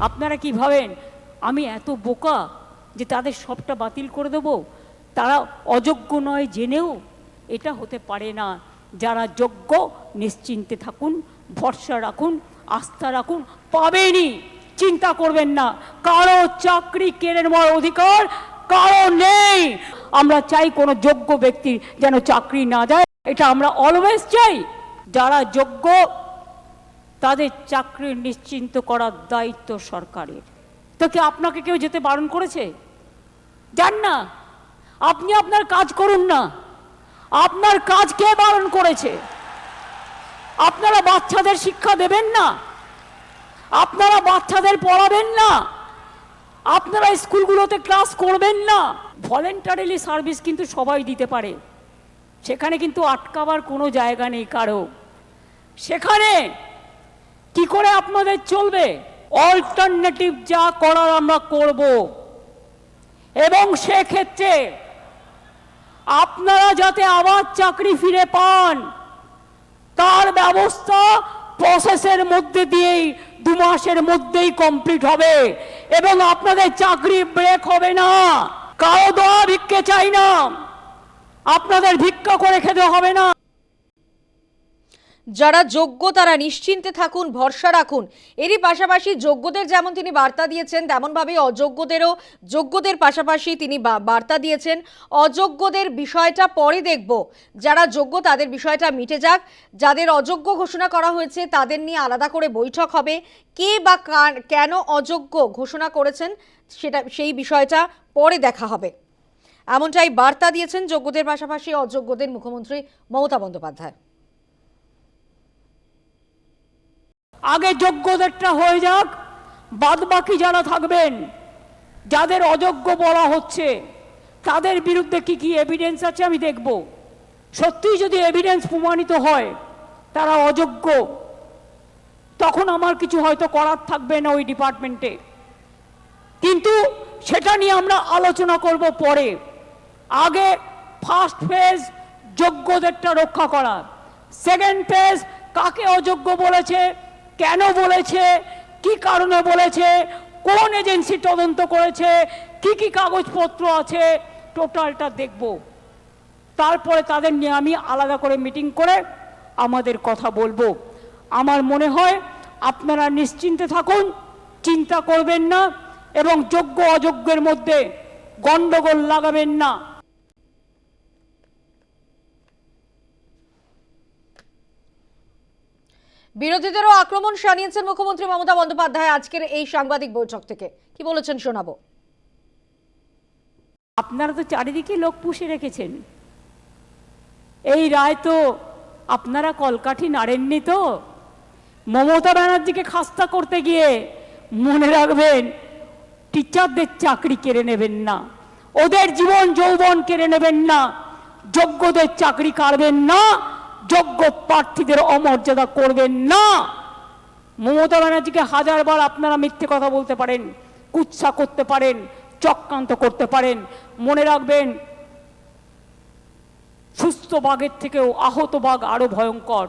আপনারা কি ভাবেন? আমি এত বোকা যে তাদের সবটা বাতিল করে দেব? তারা অযোগ্য নয় জেনেও এটা হতে পারে না। যারা যোগ্য, নিশ্চিন্তে থাকুন, ভরসা রাখুন, আস্থা রাখুন, পাবেনই। চিন্তা করবেন না। কারও চাকরি কেড়ে নেওয়ার অধিকার কারও নেই। আমরা চাই কোনো যোগ্য ব্যক্তির যেন চাকরি না যায়। এটা আমরা অলওয়েজ চাই। যারা যোগ্য তাদের চাকরি নিশ্চিন্ত করার দায়িত্ব সরকারের। তো কি আপনাকে কেউ যেতে বারণ করেছে? যান না। আপনি আপনার কাজ করুন না। আপনার কাজ কে বারণ করেছে? আপনারা বাচ্চাদের শিক্ষা দেবেন না? আপনারা বাচ্চাদের পড়াবেন না? আপনারা স্কুলগুলোতে ক্লাস করবেন না? ভলেন্টারিলি সার্ভিস কিন্তু সবাই দিতে পারে। সেখানে কিন্তু আটকাবার কোনো জায়গা নেই কারও। সেখানে কি করে আপনাদের চলবে? অল্টারনেটিভ যা করার আমরা করব। এবং সেক্ষেত্রে আপনারা যাতে আবার চাকরি ফিরে পান, তার ব্যবস্থা প্রসেসের মধ্যে দিয়েই, দু মাসের মধ্যেই কমপ্লিট হবে। এবং আপনাদের চাকরি ব্রেক হবে না। কারও দোয়া ভিক্ষে চাই না। আপনাদের ভিক্ষা করে খেতে হবে না। যারা যোগ্য তারা নিশ্চিন্তে থাকুন, ভরসা রাখুন। এরই পাশাপাশি যোগ্যদের যেমন তিনি বার্তা দিয়েছেন, তেমনভাবে অযোগ্যদেরও, যোগ্যদের পাশাপাশি তিনি বার্তা দিয়েছেন। অযোগ্যদের বিষয়টা পরে দেখব। যারা যোগ্য তাদের বিষয়টা মিটে যাক। যাদের অযোগ্য ঘোষণা করা হয়েছে, তাদের নিয়ে আলাদা করে বৈঠক হবে। কে বা কেন অযোগ্য ঘোষণা করেছেন, সেটা, সেই বিষয়টা পরে দেখা হবে। এমনটাই বার্তা দিয়েছেন যোগ্যদের পাশাপাশি অযোগ্যদের মুখ্যমন্ত্রী মমতা বন্দ্যোপাধ্যায়। আগে যোগ্যদেরটা হয়ে যাক বাদ বাকি যারা থাকবেন, যাদের অযোগ্য বলা হচ্ছে, তাদের বিরুদ্ধে কি কি এভিডেন্স আছে আমি দেখব। সত্যিই যদি এভিডেন্স প্রমাণিত হয়, তারা অযোগ্য, তখন আমার কিছু হয়তো করার থাকবে না ওই ডিপার্টমেন্টে কিন্তু সেটা নিয়ে আমরা আলোচনা করব পরে। আগে ফার্স্ট ফেজ যোগ্যদেরটা রক্ষা করা সেকেন্ড ফেজ কাকে অযোগ্য বলেছে কেন বলেছে? কি কারণে বলেছে? কোন এজেন্সি তদন্ত করেছে? কি কি কাগজপত্র আছে? টোটালটা দেখব। তারপরে তাদের নিয়ে আমি আলাদা করে মিটিং করে আমাদের কথা বলব। আমার মনে হয় আপনারা নিশ্চিন্তে থাকুন, চিন্তা করবেন না এবং যোগ্য অযোগ্যের মধ্যে গন্ডগোল লাগাবেন না। বিরোধীদেরও আক্রমণ শানিয়েছেন মুখ্যমন্ত্রী মমতা বন্দ্যোপাধ্যায় আজকের এই সাংবাদিক বৈঠক থেকে। কি বলেছেন শোনাবো। আপনারা তো চারিদিকে লোক পুষে রেখেছেন। এই রায় তো আপনারা কলকাঠি নাড়েননি তো। মমতা ব্যানার্জিকে খাস্তা করতে গিয়ে মনে রাখবেন, টিচারদের চাকরি কেড়ে নেবেন না, ওদের জীবন যৌবন কেড়ে নেবেন না, যোগ্যদের চাকরি কাড়বেন না যোগ্য প্রার্থীদের অমর্যাদা করবেন না। মমতা ব্যানার্জিকে হাজারবার আপনারা মিথ্যে কথা বলতে পারেন, কুৎসা করতে পারেন, চক্রান্ত করতে পারেন। মনে রাখবেন, সুস্থ বাঘের থেকেও আহত বাঘ আরও ভয়ঙ্কর।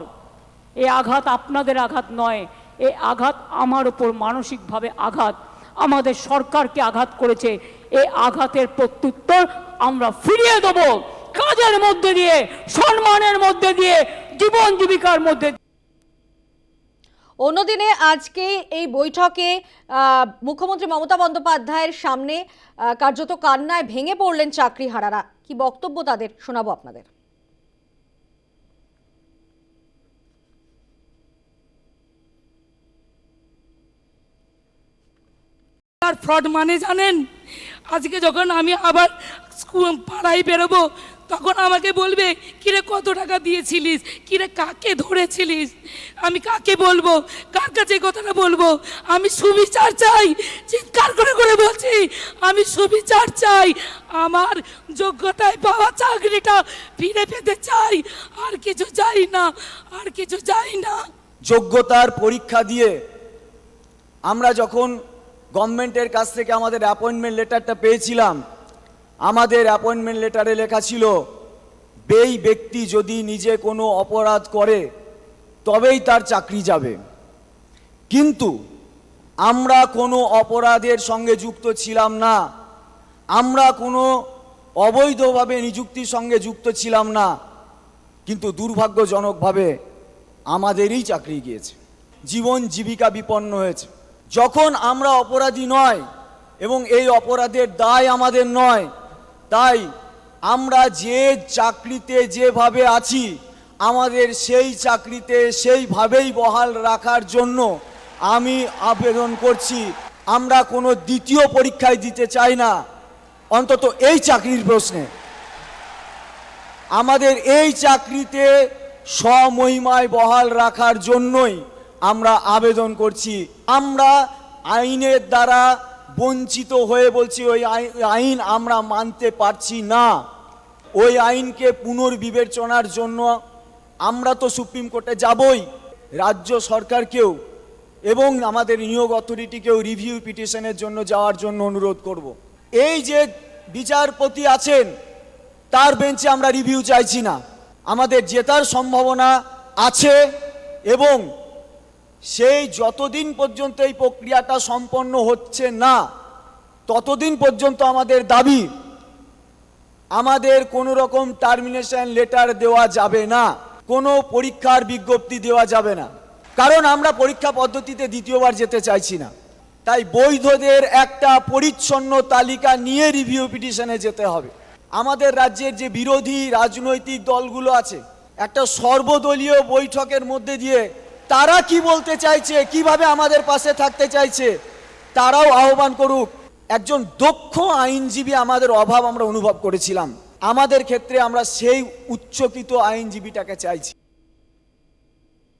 এ আঘাত আপনাদের আঘাত নয়, এ আঘাত আমার ওপর মানসিকভাবে আঘাত। আমাদের সরকারকে আঘাত করেছে এই আঘাতের প্রত্যুত্তর আমরা ফিরিয়ে দেব। কাজের মধ্যে দিয়ে সম্মানের মধ্যে দিয়ে জীবন জীবিকার মধ্যে অন্যদিনে আজকে এই বৈঠকে মুখ্যমন্ত্রী মমতা বন্দ্যোপাধ্যায়ের সামনে কার্যত কান্নায় ভেঙে পড়লেন চাকরি হারারা কি বক্তব্য তাদের? শোনাবো আপনাদের। আর ফ্রড মানে জানেন আজকে যখন আমি আবার স্কুল পাড়ায় বেরোবো তখন আমাকে বলবে, কিরে, কত টাকা দিয়েছিলিস? কিরে, কাকে ধরেছিলিস? আমি কাকে বলব? কার কাছে কথাটা বলব? আমি সুবিচার চাই, চিৎকার করে করে বলছি, আমি সুবিচার চাই, আমার যোগ্যতায় পাওয়া চাকরিটা ফিরে পেতে চাই, আর কিছু চাই না, আর কিছু চাই না। যোগ্যতার পরীক্ষা দিয়ে আমরা যখন গভর্নমেন্টের কাছ থেকে আমাদের অ্যাপয়েন্টমেন্ট লেটারটা পেয়েছিলাম আমাদের অ্যাপয়েন্টমেন্ট লেটারে লেখা ছিল, বেই ব্যক্তি যদি নিজে কোনো অপরাধ করে, তবেই তার চাকরি যাবে। কিন্তু আমরা কোনো অপরাধের সঙ্গে যুক্ত ছিলাম না। আমরা কোনো অবৈধভাবে নিযুক্তির সঙ্গে যুক্ত ছিলাম না। কিন্তু দুর্ভাগ্যজনকভাবে আমাদেরই চাকরি গিয়েছে। জীবন জীবিকা বিপন্ন হয়েছে। যখন আমরা অপরাধী নয় এবং এই অপরাধের দায় আমাদের নয় তাই আমরা যে চাকরিতে যেভাবে আছি, আমাদের সেই চাকরিতে সেইভাবেই বহাল রাখার জন্য আমি আবেদন করছি। আমরা কোনো দ্বিতীয় পরীক্ষায় দিতে চাই না। অন্তত এই চাকরির প্রশ্নে। আমাদের এই চাকরিতে স্বমহিমায় বহাল রাখার জন্যই আমরা আবেদন করছি। আমরা আইনের দ্বারা বঞ্চিত হয়ে বলছি, ওই আই- আইন আমরা মানতে পারছি না। ওই আইনকে পুনর্বিবেচনার জন্য আমরা তো সুপ্রিম কোর্টে যাবই, রাজ্য সরকারকেও এবং আমাদের নিয়োগ অথরিটিকেও রিভিউ পিটিশনের জন্য যাওয়ার জন্য অনুরোধ করব। এই যে বিচারপতি আছেন, তার বেঞ্চে আমরা রিভিউ চাইছি না। আমাদের জেতার সম্ভাবনা আছে এবং সেই যতদিন পর্যন্ত এই প্রক্রিয়াটা সম্পন্ন হচ্ছে না, ততদিন পর্যন্ত আমাদের দাবি, আমাদের কোনো রকম টার্মিনেশন লেটার দেওয়া যাবে না, কোনো পরীক্ষার বিজ্ঞপ্তি দেওয়া যাবে না। কারণ আমরা পরীক্ষা পদ্ধতিতে দ্বিতীয়বার যেতে চাইছি না। তাই বৈধদের একটা পরিচ্ছন্ন তালিকা নিয়ে রিভিউ পিটিশনে যেতে হবে। আমাদের রাজ্যের যে বিরোধী রাজনৈতিক দলগুলো আছে, একটা সর্বদলীয় বৈঠকের মধ্যে দিয়ে তারা কি বলতে চাইছে? কীভাবে আমাদের পাশে থাকতে চাইছে? তারাও আহ্বান করুক। একজন দক্ষ আইনজীবী আমাদের অভাব আমরা অনুভব করেছিলাম। আমাদের ক্ষেত্রে আমরা সেই উচ্চকিত আইনজীবীটাকে চাইছি।